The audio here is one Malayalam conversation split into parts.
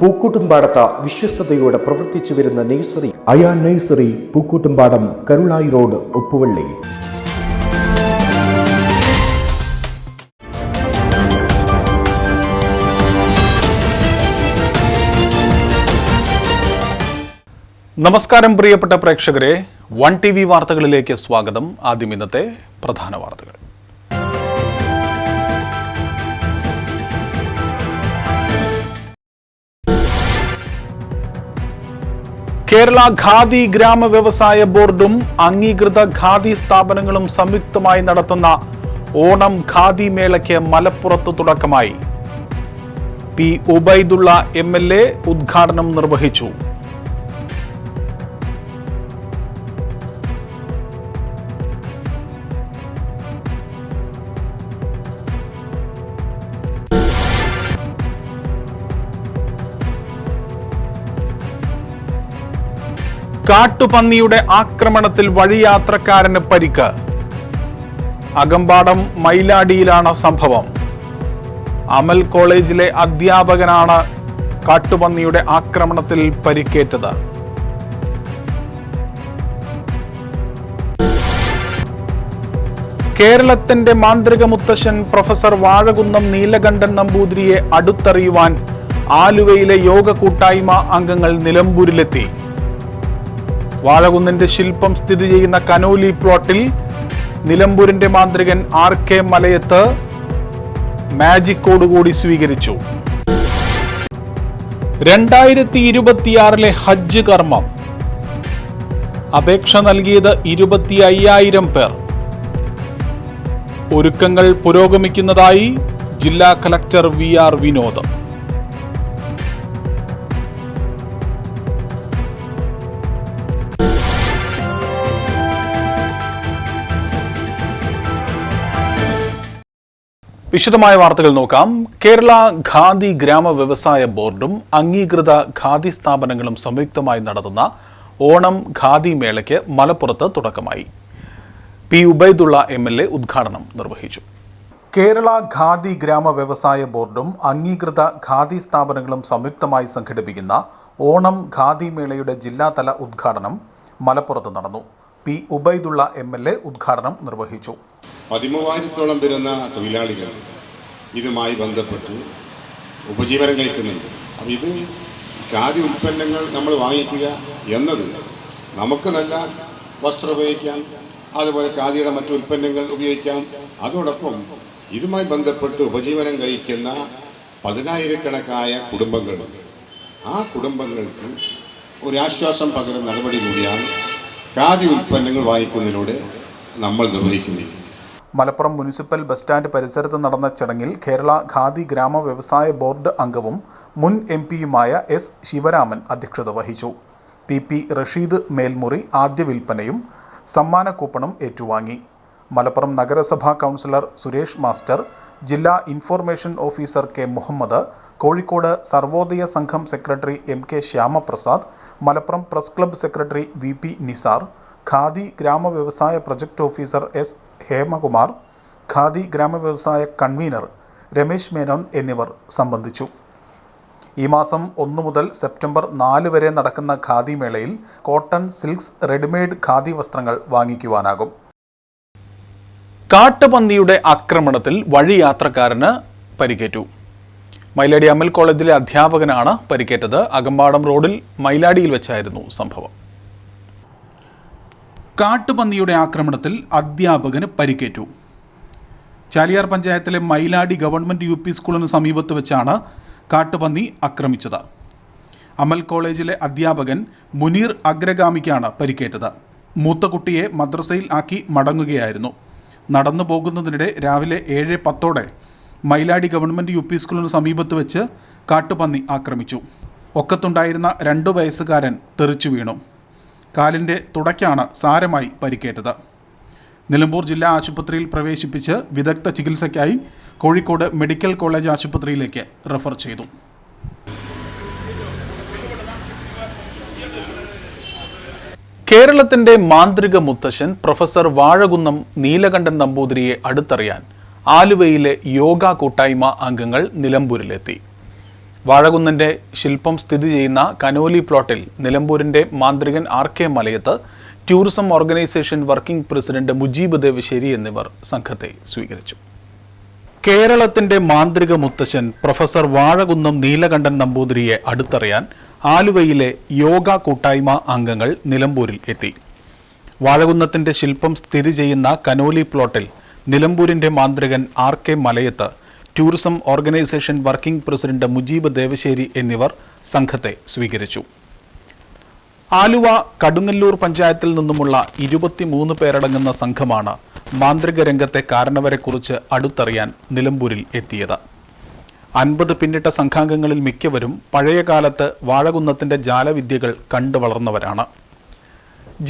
പൂക്കൂട്ടുംപാടത്ത് വിശ്വസ്തയോടെ പ്രവർത്തിച്ചു വരുന്ന nursery Ayan nursery Pookkottumpadam Karulai road Uppuvally. നമസ്കാരം പ്രിയപ്പെട്ട പ്രേക്ഷകരെ വൺ ടി വി വാർത്തകളിലേക്ക് സ്വാഗതം. ആദ്യം ഇന്നത്തെ പ്രധാന വാർത്തകൾ. കേരള ഖാദി ഗ്രാമ വ്യവസായ ബോർഡും അംഗീകൃത ഖാദി സ്ഥാപനങ്ങളും സംയുക്തമായി നടത്തുന്ന ഓണം ഖാദി മേളയ്ക്ക് മലപ്പുറത്ത് തുടക്കമായി. പി ഉബൈദുള്ള എം ഉദ്ഘാടനം നിർവഹിച്ചു. കാട്ടുപന്നിയുടെ ആക്രമണത്തിൽ വഴിയാത്രക്കാരന് പരിക്ക്. അകമ്പാടം മൈലാടിയിലാണ് സംഭവം. അമൽ കോളേജിലെ അധ്യാപകനാണ് കാട്ടുപന്നിയുടെ ആക്രമണത്തിൽ പരിക്കേറ്റത്. കേരളത്തിന്റെ മാന്ത്രിക മുത്തശ്ശൻ പ്രൊഫസർ വാഴകുന്നം നീലകണ്ഠൻ നമ്പൂതിരിയെ അടുത്തറിയുവാൻ ആലുവയിലെ യോഗ കൂട്ടായ്മ അംഗങ്ങൾ നിലമ്പൂരിലെത്തി. വാഴകുന്നിന്റെ ശില്പം സ്ഥിതി ചെയ്യുന്ന കനോലി പ്ലോട്ടിൽ നിലമ്പൂരിന്റെ മാന്ത്രികൻ ആർ കെ മലയത്ത് മാജിക്കോടുകൂടി സ്വീകരിച്ചു. രണ്ടായിരത്തി ഇരുപത്തിയാറിലെ ഹജ്ജ് കർമ്മം. അപേക്ഷ നൽകിയത് ഇരുപത്തി അയ്യായിരം പേർ. ഒരുക്കങ്ങൾ പുരോഗമിക്കുന്നതായി ജില്ലാ കലക്ടർ വി ആർ വിനോദ്. വിശദമായ വാർത്തകൾ നോക്കാം. കേരള ഖാദി ഗ്രാമ വ്യവസായ ബോർഡും അംഗീകൃത ഖാദി സ്ഥാപനങ്ങളും സംയുക്തമായി നടത്തുന്ന ഓണം ഖാദി മേളയ്ക്ക് മലപ്പുറത്ത് തുടക്കമായി. P Ubaidulla M L A ഉദ്ഘാടനം നിർവഹിച്ചു. കേരള ഖാദി ഗ്രാമ വ്യവസായ ബോർഡും അംഗീകൃത ഖാദി സ്ഥാപനങ്ങളും സംയുക്തമായി സംഘടിപ്പിക്കുന്ന ഓണം ഖാദി മേളയുടെ ജില്ലാതല ഉദ്ഘാടനം മലപ്പുറത്ത് നടന്നു. പി ഉബൈദുള്ള എം ഉദ്ഘാടനം നിർവഹിച്ചു. പതിമൂവായിരത്തോളം വരുന്ന തൊഴിലാളികൾ ഇതുമായി ബന്ധപ്പെട്ട് ഉപജീവനം കഴിക്കുന്നുണ്ട്. അപ്പം ഇത് ഖാദി ഉൽപ്പന്നങ്ങൾ നമ്മൾ വാങ്ങിക്കുക എന്നത് നമുക്ക് നല്ല വസ്ത്രം ഉപയോഗിക്കാം അതുപോലെ ഖാദിയുടെ മറ്റു ഉൽപ്പന്നങ്ങൾ ഉപയോഗിക്കാം. അതോടൊപ്പം ഇതുമായി ബന്ധപ്പെട്ട് ഉപജീവനം കഴിക്കുന്ന പതിനായിരക്കണക്കായ കുടുംബങ്ങൾ ആ കുടുംബങ്ങൾക്ക് ഒരാശ്വാസം പകരുന്ന നടപടി കൂടിയാണ് ഖാദി ഉൽപ്പന്നങ്ങൾ വാങ്ങിക്കുന്നതിലൂടെ നമ്മൾ നിർവഹിക്കുന്നത്. മലപ്പുറം മുനിസിപ്പൽ ബസ് സ്റ്റാൻഡ് പരിസരത്ത് നടന്ന ചടങ്ങിൽ കേരള ഖാദി ഗ്രാമ വ്യവസായ ബോർഡ് അംഗവും മുൻ എം പിയുമായ എസ് ശിവരാമൻ അധ്യക്ഷത വഹിച്ചു. പി പി റഷീദ് മേൽമുറി ആദ്യ വിൽപ്പനയും സമ്മാന കൂപ്പണും ഏറ്റുവാങ്ങി. മലപ്പുറം നഗരസഭാ കൗൺസിലർ സുരേഷ് മാസ്റ്റർ ജില്ലാ information officer K Muhammad Kozhikode Sarvodaya Sangham secretary M K Shyamaprasad Malappuram press club secretary V P Nisar Khadi ഗ്രാമവ്യവസായ project officer S Hemakumar Khadi ഗ്രാമവ്യവസായ convener Ramesh Menon എന്നിവർ സംബന്ധിച്ചു. ഈ മാസം ഒന്ന് മുതൽ സെപ്റ്റംബർ നാല് വരെ നടക്കുന്ന ഖാദി മേളയിൽ കോട്ടൺ സിൽക്സ് റെഡിമെയ്ഡ് ഖാദി വസ്ത്രങ്ങൾ വാങ്ങിക്കുവാനാകും. കാട്ടുപന്നിയുടെ ആക്രമണത്തിൽ വഴിയാത്രക്കാരന് പരിക്കേറ്റു. മൈലാടി അമൽ കോളേജിലെ അധ്യാപകനാണ് പരിക്കേറ്റത്. അകമ്പാടം റോഡിൽ മൈലാടിയിൽ വെച്ചായിരുന്നു സംഭവം. കാട്ടുപന്നിയുടെ ആക്രമണത്തിൽ അധ്യാപകന് പരിക്കേറ്റു. ചാലിയാർ പഞ്ചായത്തിലെ മൈലാടി ഗവൺമെന്റ് യു പി സ്കൂളിന് സമീപത്ത് വെച്ചാണ് കാട്ടുപന്നി ആക്രമിച്ചത്. അമൽ കോളേജിലെ അധ്യാപകൻ മുനീർ അഗ്രഗാമിക്കാണ് പരിക്കേറ്റത്. മൂത്ത കുട്ടിയെ മദ്രസയിൽ ആക്കി മടങ്ങുകയായിരുന്നു. നടന്നു പോകുന്നതിനിടെ രാവിലെ ഏഴ് പത്തോടെ മൈലാടി ഗവൺമെന്റ് യു പി സ്കൂളിന് സമീപത്ത് വെച്ച് കാട്ടുപന്നി ആക്രമിച്ചു. ഒക്കത്തുണ്ടായിരുന്ന രണ്ടു വയസ്സുകാരൻ തെറിച്ചു വീണു. കാലിന്റെ തുടയ്ക്കാണ് സാരമായി പരിക്കേറ്റത്. നിലമ്പൂർ ജില്ലാ ആശുപത്രിയിൽ പ്രവേശിപ്പിച്ച് വിദഗ്ധ ചികിത്സയ്ക്കായി കോഴിക്കോട് മെഡിക്കൽ കോളേജ് ആശുപത്രിയിലേക്ക് റെഫർ ചെയ്തു. കേരളത്തിന്റെ മാന്ത്രിക മുത്തശ്ശൻ പ്രൊഫസർ വാഴകുന്നം നീലകണ്ഠൻ നമ്പൂതിരിയെ അടുത്തറിയാൻ ആലുവയിലെ യോഗ കൂട്ടായ്മ അംഗങ്ങൾ നിലമ്പൂരിലെത്തി. വാഴകുന്നന്റെ ശില്പം സ്ഥിതി ചെയ്യുന്ന കനോലി പ്ലോട്ടിൽ നിലമ്പൂരിന്റെ മാന്ത്രികൻ R K Malayath tourism organisation working president Mujeeb Devassery എന്നിവർ സംഘത്തെ സ്വീകരിച്ചു. കേരളത്തിന്റെ മാന്ത്രിക മുത്തശ്ശൻ പ്രൊഫസർ വാഴകുന്നം നീലകണ്ഠൻ നമ്പൂതിരിയെ അടുത്തറിയാൻ ആലുവയിലെ യോഗ കൂട്ടായ്മ അംഗങ്ങൾ നിലമ്പൂരിൽ എത്തി. വാഴകുന്നത്തിന്റെ ശില്പം സ്ഥിതി ചെയ്യുന്ന കനോലി പ്ലോട്ടിൽ നിലമ്പൂരിന്റെ മാന്ത്രികൻ R K Malayath tourism organisation working president Mujeeb Devasseri എന്നിവർ സംഘത്തെ സ്വീകരിച്ചു. ആലുവ കടുങ്ങല്ലൂർ പഞ്ചായത്തിൽ നിന്നുമുള്ള ഇരുപത്തിമൂന്ന് പേരടങ്ങുന്ന സംഘമാണ് മാന്ത്രിക രംഗത്തെ കാരണവരെക്കുറിച്ച് അടുത്തറിയാൻ നിലമ്പൂരിൽ എത്തിയത്. അൻപത് പിന്നിട്ട സംഘാംഗങ്ങളിൽ മിക്കവരും പഴയകാലത്ത് വാഴകുന്നത്തിന്റെ ജാലവിദ്യകൾ കണ്ടുവളർന്നവരാണ്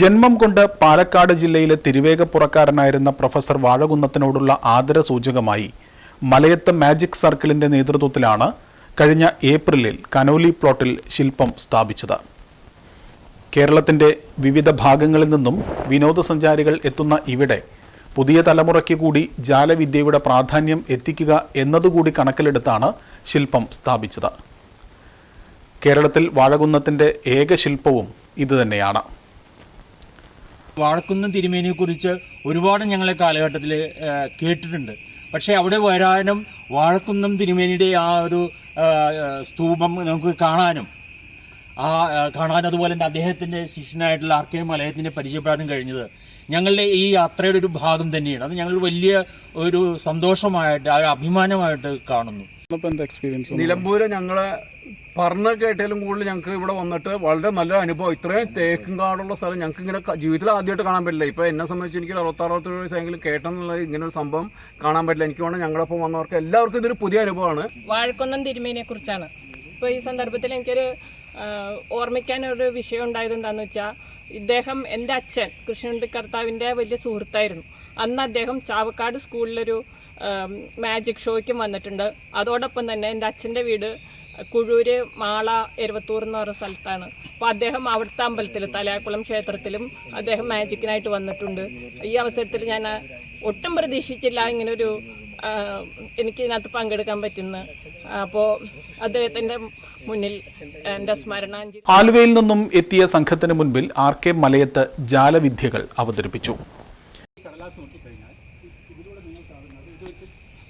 ജന്മം കൊണ്ട് പാലക്കാട് ജില്ലയിലെ തിരുവേഗപ്പുറക്കാരനായിരുന്ന പ്രൊഫസർ വാഴകുന്നത്തിനോടുള്ള ആദരസൂചകമായി മലയത്ത് മാജിക് സർക്കിളിന്റെ നേതൃത്വത്തിലാണ് കഴിഞ്ഞ ഏപ്രിലിൽ കനോലി പ്ലോട്ടിൽ ശില്പം സ്ഥാപിച്ചത്. കേരളത്തിന്റെ വിവിധ ഭാഗങ്ങളിൽ നിന്നും വിനോദസഞ്ചാരികൾ എത്തുന്ന ഇവിടെ പുതിയ തലമുറയ്ക്ക് കൂടി ജാലവിദ്യയുടെ പ്രാധാന്യം എത്തിക്കുക എന്നതുകൂടി കണക്കിലെടുത്താണ് ശില്പം സ്ഥാപിച്ചത്. കേരളത്തിൽ വാഴകുന്നത്തിന്റെ ഏക ശില്പവും ഇതുതന്നെയാണ് വാഴക്കുന്നം തിരുമേനിയെക്കുറിച്ച് ഒരുപാട് ഞങ്ങളെ കാലഘട്ടത്തിൽ കേട്ടിട്ടുണ്ട്. പക്ഷേ അവിടെ വരാനും വാഴക്കുന്നം തിരുമേനിയുടെ ആ ഒരു സ്തൂപം നമുക്ക് കാണാനും ആ കാണാൻ അതുപോലെ തന്നെ അദ്ദേഹത്തിന്റെ ശിഷ്യനായിട്ടുള്ള ആർ കെ മലയത്തിനെ പരിചയപ്പെടാനും കഴിഞ്ഞത്. ഞങ്ങളുടെ ഈ യാത്രയുടെ ഒരു ഭാഗം തന്നെയാണ്. അത് ഞങ്ങൾ വലിയ ഒരു സന്തോഷമായിട്ട് ആ ഒരു അഭിമാനമായിട്ട് കാണുന്നു. നിലമ്പൂര് ഞങ്ങൾ പറഞ്ഞ കേട്ടാലും കൂടുതൽ ഞങ്ങൾക്ക് ഇവിടെ വന്നിട്ട് വളരെ നല്ല അനുഭവം. ഇത്രയും തേക്കും കാടുള്ള സ്ഥലം ഞങ്ങൾക്ക് ഇങ്ങനെ ജീവിതത്തിൽ ആദ്യമായിട്ട് കാണാൻ പറ്റില്ല. ഇപ്പൊ എന്നെ സംബന്ധിച്ച് എനിക്ക് അറുപത്താറ് അറുപത്തേഴ് വയസ്സെങ്കിലും കേട്ടെന്നുള്ള ഇങ്ങനെ ഒരു സംഭവം കാണാൻ പറ്റില്ല. എനിക്ക് വേണം ഞങ്ങളൊപ്പം വന്നവർക്ക് എല്ലാവർക്കും ഇതൊരു പുതിയ അനുഭവമാണ്. വാഴക്കൊന്നം തിരുമേനെ കുറിച്ചാണ്. ഇപ്പൊ ഈ സന്ദർഭത്തിൽ എനിക്കൊരു ഓർമ്മിക്കാൻ ഒരു വിഷയം ഉണ്ടായത് എന്താണെന്ന് വെച്ചാൽ ഇദ്ദേഹം എന്റെ അച്ഛൻ കൃഷ്ണൻകുട്ടി കർത്താവിന്റെ വലിയ സുഹൃത്തായിരുന്നു. അന്ന് അദ്ദേഹം ചാവക്കാട് സ്കൂളിലൊരു മാജിക് ഷോയ്ക്കും വന്നിട്ടുണ്ട്. അതോടൊപ്പം തന്നെ എന്റെ അച്ഛന്റെ വീട് കുഴൂര് മാള എരുവത്തൂർ എന്ന് പറഞ്ഞ സ്ഥലത്താണ്. അപ്പോൾ അദ്ദേഹം അവിടുത്തെ അമ്പലത്തിൽ തലയാക്കുളം ക്ഷേത്രത്തിലും അദ്ദേഹം മാജിക്കിനായിട്ട് വന്നിട്ടുണ്ട്. ഈ അവസരത്തിൽ ഞാൻ ഒട്ടും പ്രതീക്ഷിച്ചില്ല ഇങ്ങനൊരു എനിക്ക് ഇതിനകത്ത് പങ്കെടുക്കാൻ പറ്റുന്ന അപ്പോൾ അദ്ദേഹത്തിന്റെ മുന്നിൽ എന്റെ സ്മരണാഞ്ജലി. ആലുവയിൽ നിന്നും എത്തിയ സംഘത്തിന് മുൻപിൽ ആർ കെ മലയത്ത് ജാലവിദ്യകൾ അവതരിപ്പിച്ചു.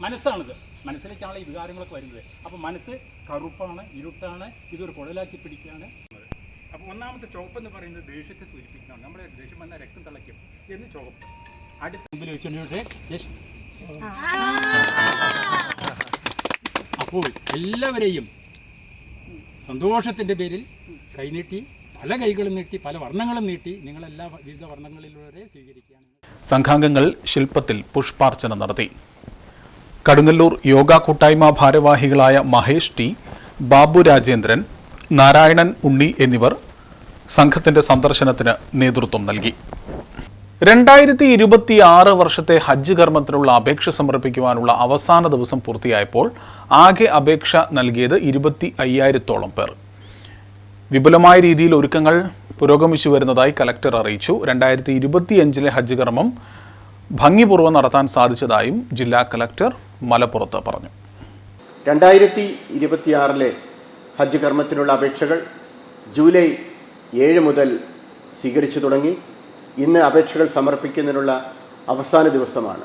മനസ്സാണിത്. മനസ്സിലേക്കാണല്ലോ ഈ വികാരങ്ങളൊക്കെ വരുന്നത്. അപ്പോൾ മനസ്സ് കറുപ്പാണ് ഇരുട്ടാണ് ഇതൊരു കുഴലാക്കി പിടിക്കുകയാണ്. അപ്പോൾ ഒന്നാമത്തെ ചുവപ്പ് എന്ന് പറയുന്നത് ദേഷ്യത്തെ സൂചിപ്പിക്കുന്നതാണ്. നമ്മുടെ ദേഷ്യം വന്നാൽ രക്തം തിളയ്ക്കും എന്ന് ചുവപ്പ്. അടുത്ത മുമ്പിൽ വെച്ചുകൊണ്ട് അപ്പോൾ എല്ലാവരെയും സന്തോഷത്തിന്റെ പേരിൽ കൈനീട്ടി പല കൈകളും നീട്ടി പല വർണങ്ങളും നീട്ടി നിങ്ങളെല്ലാ വിവിധ വർണങ്ങളിലൂടെ സ്വീകരിക്കുകയാണ്. സംഘാംഗങ്ങൾ ശില്പത്തിൽ പുഷ്പാർച്ചന നടത്തി. കടുങ്ങല്ലൂർ യോഗ കൂട്ടായ്മ ഭാരവാഹികളായ മഹേഷ് ടി ബാബു രാജേന്ദ്രൻ നാരായണൻ ഉണ്ണി എന്നിവർ സംഘത്തിന്റെ സന്ദർശനത്തിന് നേതൃത്വം നൽകി. രണ്ടായിരത്തി ഇരുപത്തി ആറ് വർഷത്തെ ഹജ്ജ് കർമ്മത്തിനുള്ള അപേക്ഷ സമർപ്പിക്കുവാനുള്ള അവസാന ദിവസം പൂർത്തിയായപ്പോൾ ആകെ അപേക്ഷ നൽകിയത് ഇരുപത്തി അയ്യായിരത്തോളം പേർ. വിപുലമായ രീതിയിൽ ഒരുക്കങ്ങൾ പുരോഗമിച്ചു വരുന്നതായി കലക്ടർ അറിയിച്ചു. രണ്ടായിരത്തി ഇരുപത്തിയഞ്ചിലെ ഹജ്ജ് കർമ്മം ഭംഗിപൂർവം നടത്താൻ സാധിച്ചതായും ജില്ലാ കലക്ടർ മലപ്പുറത്ത് പറഞ്ഞു. രണ്ടായിരത്തി ഇരുപത്തിയാറിലെ ഹജ്ജ് കർമ്മത്തിനുള്ള അപേക്ഷകൾ ജൂലൈ ഏഴ് മുതൽ സ്വീകരിച്ചു തുടങ്ങി. ഇന്ന് അപേക്ഷകൾ സമർപ്പിക്കുന്നതിനുള്ള അവസാന ദിവസമാണ്.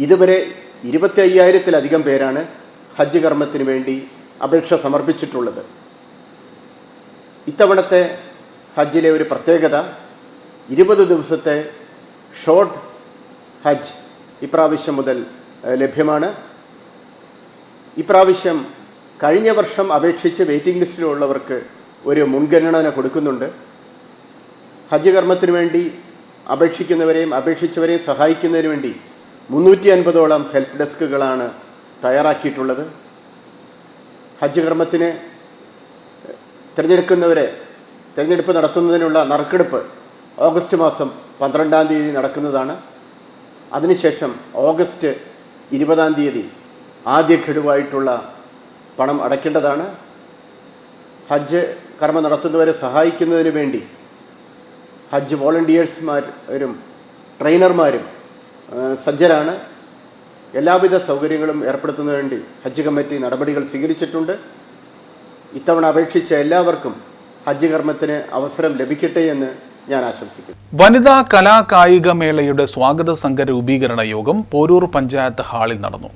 ഇതുവരെ ഇരുപത്തി അയ്യായിരത്തിലധികം പേരാണ് ഹജ്ജ് കർമ്മത്തിന് വേണ്ടി അപേക്ഷ സമർപ്പിച്ചിട്ടുള്ളത്. ഇത്തവണത്തെ ഹജ്ജിലെ ഒരു പ്രത്യേകത ഇരുപത് ദിവസത്തെ ഷോർട്ട് ഹജ്ജ് ഇപ്രാവശ്യം മുതൽ ലഭ്യമാണ്. ഇപ്രാവശ്യം കഴിഞ്ഞ വർഷം അപേക്ഷിച്ച് വെയിറ്റിംഗ് ലിസ്റ്റിലുള്ളവർക്ക് ഒരു മുൻഗണന കൊടുക്കുന്നുണ്ട്. ഹജ്ജ് കർമ്മത്തിന് വേണ്ടി അപേക്ഷിക്കുന്നവരെയും അപേക്ഷിച്ചവരെയും സഹായിക്കുന്നതിന് വേണ്ടി മുന്നൂറ്റി അൻപതോളം ഹെൽപ്പ് ഡെസ്കുകളാണ് തയ്യാറാക്കിയിട്ടുള്ളത്. ഹജ്ജ് കർമ്മത്തിന് തിരഞ്ഞെടുക്കുന്നവരെ തിരഞ്ഞെടുപ്പ് നടത്തുന്നതിനുള്ള നറുക്കെടുപ്പ് ഓഗസ്റ്റ് മാസം പന്ത്രണ്ടാം തീയതി നടക്കുന്നതാണ്. അതിനുശേഷം ഓഗസ്റ്റ് ഇരുപതാം തീയതി ആദ്യ ഘടുവായിട്ടുള്ള പണം അടയ്ക്കേണ്ടതാണ്. ഹജ്ജ് കർമ്മം നടത്തുന്നവരെ സഹായിക്കുന്നതിന് വേണ്ടി ഹജ്ജ് വോളണ്ടിയേഴ്സ്മാരും ട്രെയിനർമാരും സജ്ജരാണ്. എല്ലാവിധ സൗകര്യങ്ങളും ഏർപ്പെടുത്തുന്നതിന് വേണ്ടി ഹജ്ജ് കമ്മിറ്റി നടപടികൾ സ്വീകരിച്ചിട്ടുണ്ട്. ഇത്തവണ അപേക്ഷിച്ച എല്ലാവർക്കും ഹജ്ജ് കർമ്മത്തിന് അവസരം ലഭിക്കട്ടെ എന്ന് ഞാൻ ആശംസിക്കുന്നു വനിതാ കലാ കായിക മേളയുടെ സ്വാഗത സംഘ രൂപീകരണ യോഗം പോരൂർ പഞ്ചായത്ത് ഹാളിൽ നടന്നു.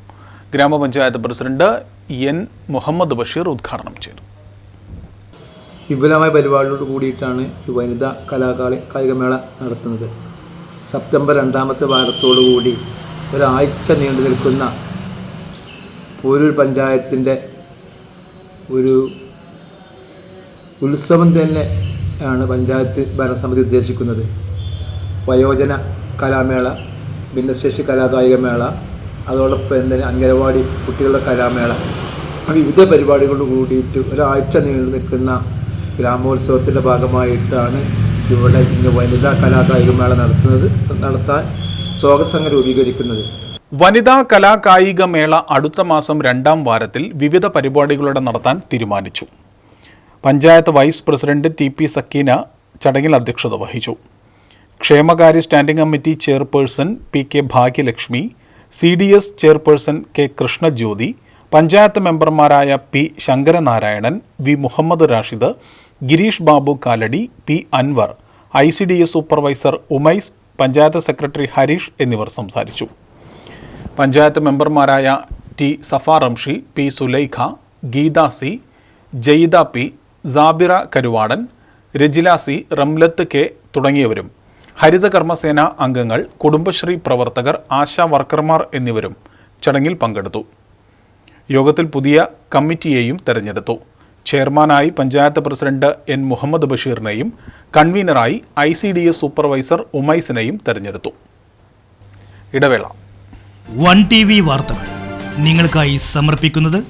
ഗ്രാമപഞ്ചായത്ത് പ്രസിഡന്റ് എൻ. മുഹമ്മദ് ബഷീർ ഉദ്ഘാടനം ചെയ്തു. വിപുലമായ പരിപാടിയോട് കൂടിയിട്ടാണ് ഈ വനിതാ കലാകാളി കായികമേള നടത്തുന്നത്. സെപ്റ്റംബർ രണ്ടാമത്തെ വാരത്തോടു കൂടി ഒരാഴ്ച നീണ്ടു നിൽക്കുന്ന പോരൂർ പഞ്ചായത്തിന്റെ ഒരു ഉത്സവം തന്നെ ആണ് പഞ്ചായത്ത് ഭരണസമിതി ഉദ്ദേശിക്കുന്നത്. വയോജന കലാമേള ഭിന്നശേഷി കലാകായിക മേള അതോടൊപ്പം തന്നെ അംഗനവാടി കുട്ടികളുടെ കലാമേള. വിവിധ പരിപാടികളോട് കൂടിയിട്ട് ഒരാഴ്ച നീണ്ടു നിൽക്കുന്ന ഗ്രാമോത്സവത്തിന്റെ ഭാഗമായിട്ടാണ് ഇവിടെ ഇന്ന് വനിതാ കലാകായിക മേള നടത്തുന്നത് നടത്താൻ സ്വാഗത സംഘം രൂപീകരിക്കുന്നത്. വനിതാ കലാകായിക മേള അടുത്ത മാസം രണ്ടാം വാരത്തിൽ വിവിധ പരിപാടികളുടെ നടത്താൻ തീരുമാനിച്ചു. Panchayat vice president T P Sakeena ചടങ്ങിൽ അധ്യക്ഷത വഹിച്ചു. ക്ഷേമകാര്യ standing committee chairperson P K Bhagyalakshmi C D S chairperson K Krishnajyothi panchayat മെമ്പർമാരായ P Sankaranarayanan V Muhammad Rashid Gireesh Babu Kalady P Anwar I C D S supervisor Umais panchayat secretary Harish എന്നിവർ സംസാരിച്ചു. പഞ്ചായത്ത് മെമ്പർമാരായ T Safa Ramshi P Sulaikha Geetha C Jayida P Sabira Karuvadan Rajila C Ramlath K തുടങ്ങിയവരും ഹരിത കർമ്മസേന അംഗങ്ങൾ കുടുംബശ്രീ പ്രവർത്തകർ ആശാ വർക്കർമാർ എന്നിവരും ചടങ്ങിൽ പങ്കെടുത്തു. യോഗത്തിൽ പുതിയ കമ്മിറ്റിയെയും തെരഞ്ഞെടുത്തു. ചെയർമാനായി പഞ്ചായത്ത് പ്രസിഡന്റ് എൻ മുഹമ്മദ് ബഷീറിനെയും കൺവീനറായി I C D S supervisor ഉമൈസിനെയും തെരഞ്ഞെടുത്തു. ഇടവേള. വൺ ടി വി വാർത്തകൾ നിങ്ങൾക്കായി സമർപ്പിക്കുന്നത്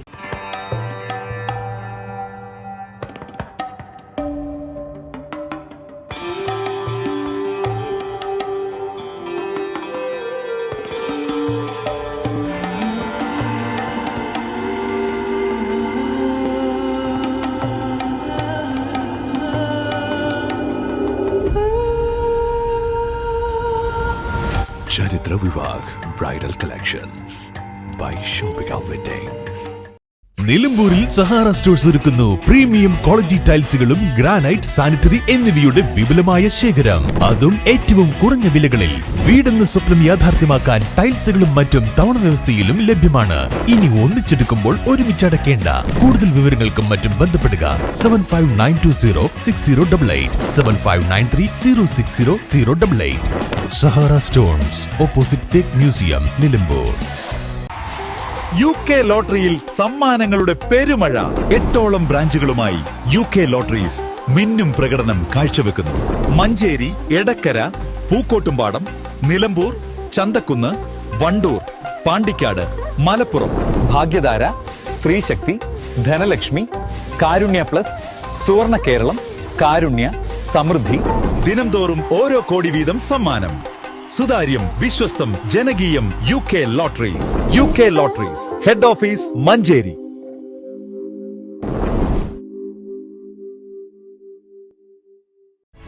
Vivah bridal collections by Shopika weddings നിലമ്പൂരിൽ സഹാറ സ്റ്റോഴ്സ് ഒരുക്കുന്നു. പ്രീമിയം ക്വാളിറ്റി ടൈൽസുകളും ഗ്രാനൈറ്റ് സാനിറ്ററി എന്നിവയുടെ വിപുലമായ ശേഖരം. അതും ഏറ്റവും കുറഞ്ഞ വിലകളിൽ. വീടെന്ന സ്വപ്നം യാഥാർത്ഥ്യമാക്കാൻ ടൈൽസുകളും മറ്റും തവണ വ്യവസ്ഥയിലും ലഭ്യമാണ്. ഇനി ഒന്നിച്ചെടുക്കുമ്പോൾ ഒരുമിച്ച് അടയ്ക്കേണ്ട. കൂടുതൽ വിവരങ്ങൾക്കും മറ്റും ബന്ധപ്പെടുക seven five nine two zero six zero double eight seven five nine three zero six zero zero double eight Sahara Stones opposite തേക്ക് മ്യൂസിയം നിലമ്പൂർ. യു കെ ലോട്ടറിയിൽ സമ്മാനങ്ങളുടെ പെരുമഴ. എട്ടോളം ബ്രാഞ്ചുകളുമായി യു കെ ലോട്ടറീസ് മിന്നും പ്രകടനം കാഴ്ചവെക്കുന്നു. മഞ്ചേരി എടക്കര പൂക്കോട്ടുംപാടം നിലമ്പൂർ ചന്തക്കുന്ന് വണ്ടൂർ പാണ്ടിക്കാട് മലപ്പുറം. ഭാഗ്യധാര സ്ത്രീശക്തി ധനലക്ഷ്മി കാരുണ്യ പ്ലസ് സുവർണ കേരളം കാരുണ്യ സമൃദ്ധി. ദിനംതോറും ഓരോ കോടി വീതം സമ്മാനം. സുതാര്യം വിശ്വസ്തം ജനകീയം U K lotteries. U K lotteries. Head office Manjeri.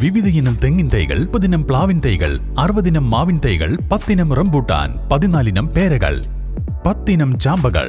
വിവിധ ഇനം തെങ്ങിൻ തൈകൾ മുപ്പതിനം പ്ലാവിൻ തൈകൾ അറുപതിനം മാവിൻ തൈകൾ പത്തിനം rambutan പതിനാലിനം പേരകൾ പത്തിനം ചാമ്പകൾ.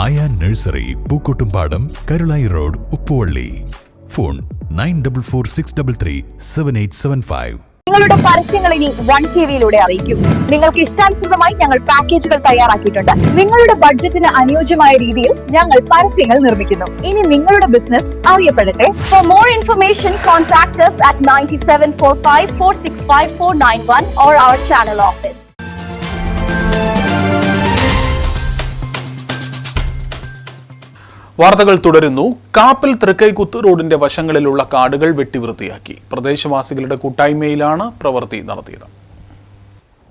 Ayan nursery Pookkottumpadam Karulai road Uppuvally. Phone nine double four six double three seven eight seven five. നിങ്ങളുടെ പരസ്യങ്ങൾ ഇനി വൺ ടി വിയിലൂടെ അറിയിക്കും. നിങ്ങൾക്ക് ഇഷ്ടാനുസൃതമായി ഞങ്ങൾ പാക്കേജുകൾ തയ്യാറാക്കിയിട്ടുണ്ട്. നിങ്ങളുടെ ബഡ്ജറ്റിന് അനുയോജ്യമായ രീതിയിൽ ഞങ്ങൾ പരസ്യങ്ങൾ നിർമ്മിക്കുന്നു. ഇനി നിങ്ങളുടെ business അറിയപ്പെടട്ടെ. For more information contact at ninety seven four five four six five four nine one or our channel office വാർത്തകൾ തുടരുന്നു. കാപ്പിൽ തൃക്കൈക്കുത്ത് റോഡിന്റെ വശങ്ങളിലുള്ള കാടുകൾ വെട്ടിവൃത്തിയാക്കി. പ്രദേശവാസികളുടെ കൂട്ടായ്മയിലാണ് പ്രവൃത്തി നടത്തിയത്.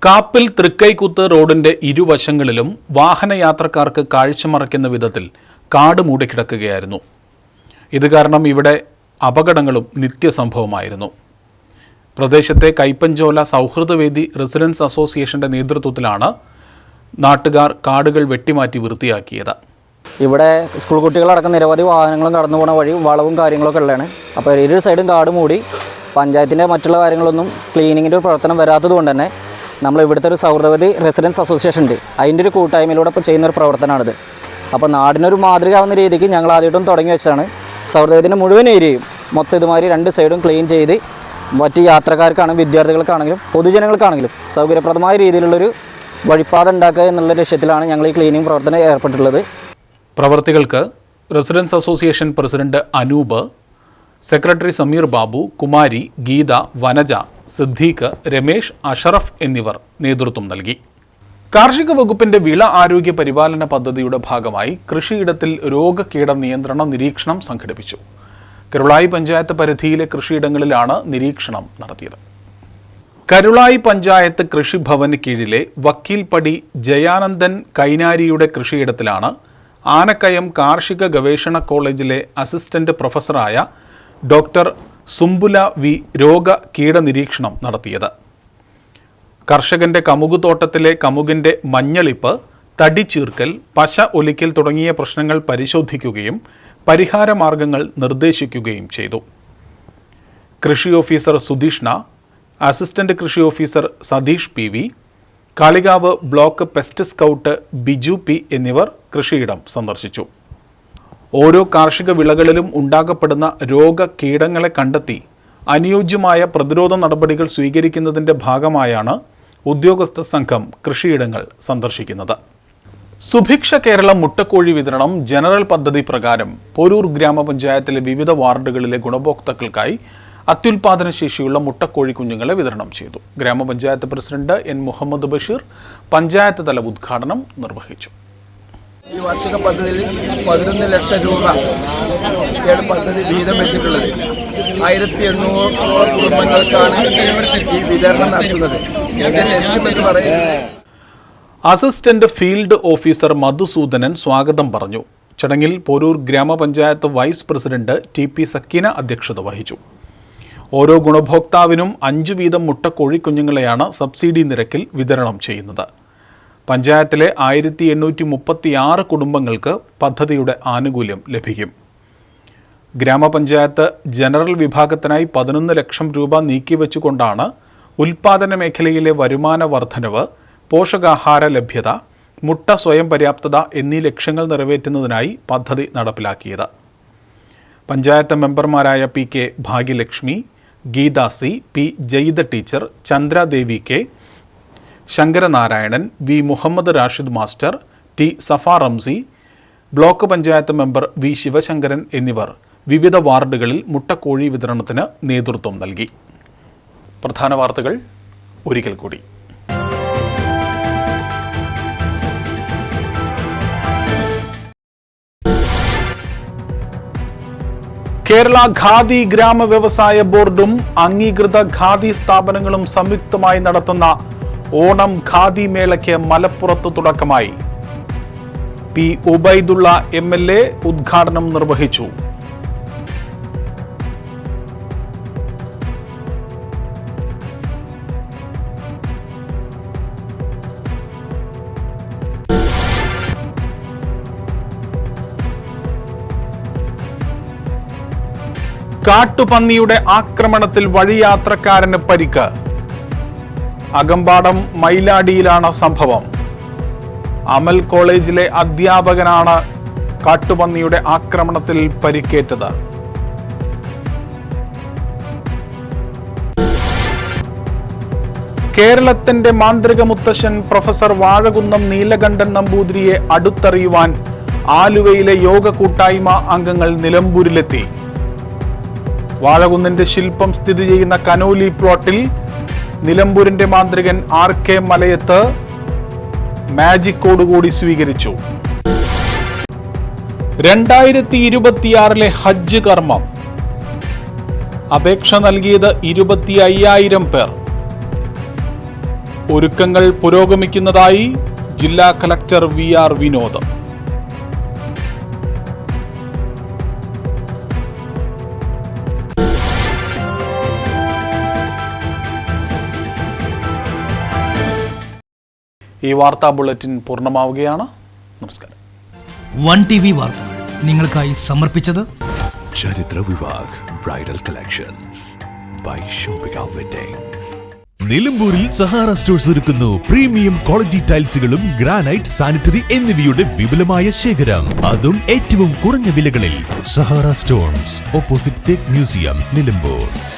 കാപ്പിൽ തൃക്കൈക്കുത്ത് റോഡിന്റെ ഇരുവശങ്ങളിലും വാഹനയാത്രക്കാർക്ക് കാഴ്ചമറയ്ക്കുന്ന വിധത്തിൽ കാട് മൂടിക്കിടക്കുകയായിരുന്നു. ഇത് കാരണം ഇവിടെ അപകടങ്ങളും നിത്യസംഭവമായിരുന്നു. പ്രദേശത്തെ കൈപ്പഞ്ചോല സൗഹൃദവേദി റെസിഡൻസ് അസോസിയേഷന്റെ നേതൃത്വത്തിലാണ് നാട്ടുകാർ കാടുകൾ വെട്ടിമാറ്റി വൃത്തിയാക്കിയത്. ഇവിടെ സ്കൂൾ കുട്ടികളടക്കം നിരവധി വാഹനങ്ങളും കടന്നു പോകുന്ന വഴി വളവും കാര്യങ്ങളൊക്കെ ഉള്ളതാണ്. അപ്പോൾ ഇരു സൈഡും കാട് മൂടി പഞ്ചായത്തിന്റെ മറ്റുള്ള കാര്യങ്ങളൊന്നും ക്ലീനിങ്ങിന്റെ ഒരു പ്രവർത്തനം വരാത്തത് കൊണ്ട് തന്നെ നമ്മൾ ഇവിടുത്തെ ഒരു സൗഹൃദവതി റെസിഡൻസ് അസോസിയേഷൻ ഉണ്ട്. അതിന്റെ ഒരു കൂട്ടായ്മയിലൂടെ ഇപ്പോൾ ചെയ്യുന്ന ഒരു പ്രവർത്തനമാണിത്. അപ്പോൾ നാടിനൊരു മാതൃകയാവുന്ന രീതിക്ക് ഞങ്ങൾ ആദ്യമായിട്ടും തുടങ്ങി വെച്ചാണ് സൗഹൃദത്തിന്റെ മുഴുവൻ ഏരിയയും മൊത്തം ഇതുമാതിരി രണ്ട് സൈഡും ക്ലീൻ ചെയ്ത് മറ്റ് യാത്രക്കാർക്കാണെങ്കിലും വിദ്യാർത്ഥികൾക്കാണെങ്കിലും പൊതുജനങ്ങൾക്കാണെങ്കിലും സൗകര്യപ്രദമായ രീതിയിലുള്ളൊരു വഴിപ്പാത ഉണ്ടാക്കുക എന്നുള്ള ലക്ഷ്യത്തിലാണ് ഞങ്ങൾ ഈ ക്ലീനിങ് പ്രവർത്തനം ഏർപ്പെട്ടിട്ടുള്ളത്. പ്രവർത്തികൾക്ക് residence association president Anoop secretary Sameer Babu Kumari Geetha Vanaja Siddique Ramesh Ashraf എന്നിവർ നേതൃത്വം നൽകി. കാർഷിക വകുപ്പിന്റെ വിള ആരോഗ്യ പരിപാലന പദ്ധതിയുടെ ഭാഗമായി കൃഷിയിടത്തിൽ രോഗകീട നിയന്ത്രണ നിരീക്ഷണം സംഘടിപ്പിച്ചു. കരുളായി പഞ്ചായത്ത് പരിധിയിലെ കൃഷിയിടങ്ങളിലാണ് നിരീക്ഷണം നടത്തിയത്. കരുളായി പഞ്ചായത്ത് കൃഷിഭവന് കീഴിലെ വക്കീൽപ്പടി ജയാനന്ദൻ കൈനാരിയുടെ കൃഷിയിടത്തിലാണ് ആനക്കയം കാർഷിക ഗവേഷണ കോളേജിലെ അസിസ്റ്റന്റ് പ്രൊഫസറായ ഡോക്ടർ സുംബുല വി രോഗ കീടനിരീക്ഷണം നടത്തിയത്. കർഷകന്റെ കമുകുതോട്ടത്തിലെ കമുകിന്റെ മഞ്ഞളിപ്പ് തടിച്ചീർക്കൽ പശ ഒലിക്കൽ തുടങ്ങിയ പ്രശ്നങ്ങൾ പരിശോധിക്കുകയും പരിഹാരമാർഗങ്ങൾ നിർദ്ദേശിക്കുകയും ചെയ്തു. കൃഷി ഓഫീസർ സുധീഷ്ണ അസിസ്റ്റന്റ് കൃഷി officer Satheesh P Kalikavu block pest scout Biju P എന്നിവർ കൃഷിയിടം സന്ദർശിച്ചു. ഓരോ കാർഷിക വിളകളിലും ഉണ്ടാകപ്പെടുന്ന രോഗ കീടങ്ങളെ കണ്ടെത്തി അനുയോജ്യമായ പ്രതിരോധ നടപടികൾ സ്വീകരിക്കുന്നതിന്റെ ഭാഗമായാണ് ഉദ്യോഗസ്ഥ സംഘം കൃഷിയിടങ്ങൾ സന്ദർശിക്കുന്നത്. സുഭിക്ഷ കേരളം മുട്ടക്കോഴി വിതരണം ജനറൽ പദ്ധതി പ്രകാരം പോരൂർ ഗ്രാമപഞ്ചായത്തിലെ വിവിധ വാർഡുകളിലെ ഗുണഭോക്താക്കൾക്കായി അത്യുൽപാദന ശേഷിയുള്ള മുട്ടക്കോഴി കുഞ്ഞുങ്ങളെ വിതരണം ചെയ്തു. ഗ്രാമപഞ്ചായത്ത് പ്രസിഡന്റ് എൻ മുഹമ്മദ് ബഷീർ പഞ്ചായത്ത് തല ഉദ്ഘാടനം നിർവഹിച്ചു. ഈ വാർഷിക പദ്ധതിയിൽ പതിനൊന്ന് ലക്ഷം രൂപ പദ്ധതി വീതം വെച്ചിട്ടുള്ളത്? ആയിരത്തി എണ്ണൂറ് കുടുംബങ്ങൾക്കാണ് ഈ വിതരണം നടത്തുന്നത്. ഇതിന്റെ ലക്ഷ്യമെന്ന് പറയുന്നത് അസിസ്റ്റന്റ് ഫീൽഡ് ഓഫീസർ മധുസൂദനൻ സ്വാഗതം പറഞ്ഞു. ചടങ്ങിൽ പോരൂർ ഗ്രാമപഞ്ചായത്ത് vice president T P Sakeena അധ്യക്ഷത വഹിച്ചു. ഓരോ ഗുണഭോക്താവിനും അഞ്ചു വീതം മുട്ട കോഴിക്കുഞ്ഞുങ്ങളെയാണ് സബ്സിഡി നിരക്കിൽ വിതരണം ചെയ്യുന്നത്. പഞ്ചായത്തിലെ ആയിരത്തി എണ്ണൂറ്റി മുപ്പത്തി ആറ് കുടുംബങ്ങൾക്ക് പദ്ധതിയുടെ ആനുകൂല്യം ലഭിക്കും. ഗ്രാമപഞ്ചായത്ത് ജനറൽ വിഭാഗത്തിനായി പതിനൊന്ന് ലക്ഷം രൂപ നീക്കിവെച്ചുകൊണ്ടാണ് ഉൽപാദന മേഖലയിലെ വരുമാന വർധനവ് പോഷകാഹാര ലഭ്യത മുട്ട സ്വയം പര്യാപ്തത എന്നീ ലക്ഷ്യങ്ങൾ നിറവേറ്റുന്നതിനായി പദ്ധതി നടപ്പിലാക്കിയത്. പഞ്ചായത്ത് മെമ്പർമാരായ P K Bhagyalakshmi Geetha C P Jayitha teacher Chandradevi K Sankaranarayanan V Muhammad Rashid master T Safa Ramsi block panchayat member V Sivasankaran എന്നിവർ വിവിധ വാർഡുകളിൽ മുട്ടക്കോഴി വിതരണത്തിന് നേതൃത്വം നൽകി. പ്രധാന വാർത്തകൾ ഒരിക്കൽ കൂടി. കേരള ഖാദി ഗ്രാമ വ്യവസായ ബോർഡും അംഗീകൃത ഖാദി സ്ഥാപനങ്ങളും സംയുക്തമായി നടത്തുന്ന ഓണം ഖാദി മേളയ്ക്ക് മലപ്പുറത്ത് തുടക്കമായി. പി ഉബൈദുള്ള എം ഉദ്ഘാടനം നിർവഹിച്ചു. കാട്ടുപന്നിയുടെ ആക്രമണത്തിൽ വഴിയാത്രക്കാരന് പരിക്ക്. അകമ്പാടം മൈലാടിയിലാണ് സംഭവം. അമൽ കോളേജിലെ അധ്യാപകനാണ് കാട്ടുപന്നിയുടെ ആക്രമണത്തിൽ പരിക്കേറ്റത്. കേരളത്തിന്റെ മാന്ത്രിക മുത്തശ്ശൻ പ്രൊഫസർ വാഴകുന്നം നീലകണ്ഠൻ നമ്പൂതിരിയെ അടുത്തറിയുവാൻ ആലുവയിലെ യോഗ കൂട്ടായ്മ അംഗങ്ങൾ നിലമ്പൂരിലെത്തി. വാഴകുന്നിന്റെ ശില്പം സ്ഥിതി ചെയ്യുന്ന കനോലി പ്ലോട്ടിൽ നിലമ്പൂരിന്റെ മാന്ത്രികൻ ആർ കെ മലയത്ത് മാജിക്കോടുകൂടി സ്വീകരിച്ചു. രണ്ടായിരത്തി ഇരുപത്തിയാറിലെ ഹജ്ജ് കർമ്മം. അപേക്ഷ നൽകിയത് ഇരുപത്തി അയ്യായിരം പേർ. ഒരുക്കങ്ങൾ പുരോഗമിക്കുന്നതായി ജില്ലാ കലക്ടർ വി ആർ വിനോദ്. ഈ വാർത്താ ബുള്ളറ്റിൻ പൂർണമാവുകയാണ്. നമസ്കാരം. വൺ ടി വി വാർത്തകൾ നിങ്ങൾക്കായി സമർപ്പിച്ചത് ചരിത്ര Vivah bridal collections by Shopika weddings നിലമ്പൂരിൽ സഹാറ സ്റ്റോഴ്സ് ഒരുക്കുന്നു. പ്രീമിയം ക്വാളിറ്റി ടൈൽസുകളും ഗ്രാനൈറ്റ് സാനിറ്ററി എന്നിവയുടെ വിപുലമായ ശേഖരം. അതും ഏറ്റവും കുറഞ്ഞ വിലകളിൽ Sahara stones opposite teak museum Nilambur.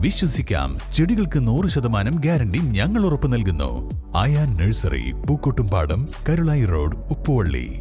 വിശ്വസിക്കാം. ചെടികൾക്ക് നൂറ് ശതമാനം ഗ്യാരണ്ടി ഞങ്ങൾ ഉറപ്പു നൽകുന്നു. Ayan nursery Pookkottumpadam Karulai road Uppuvally.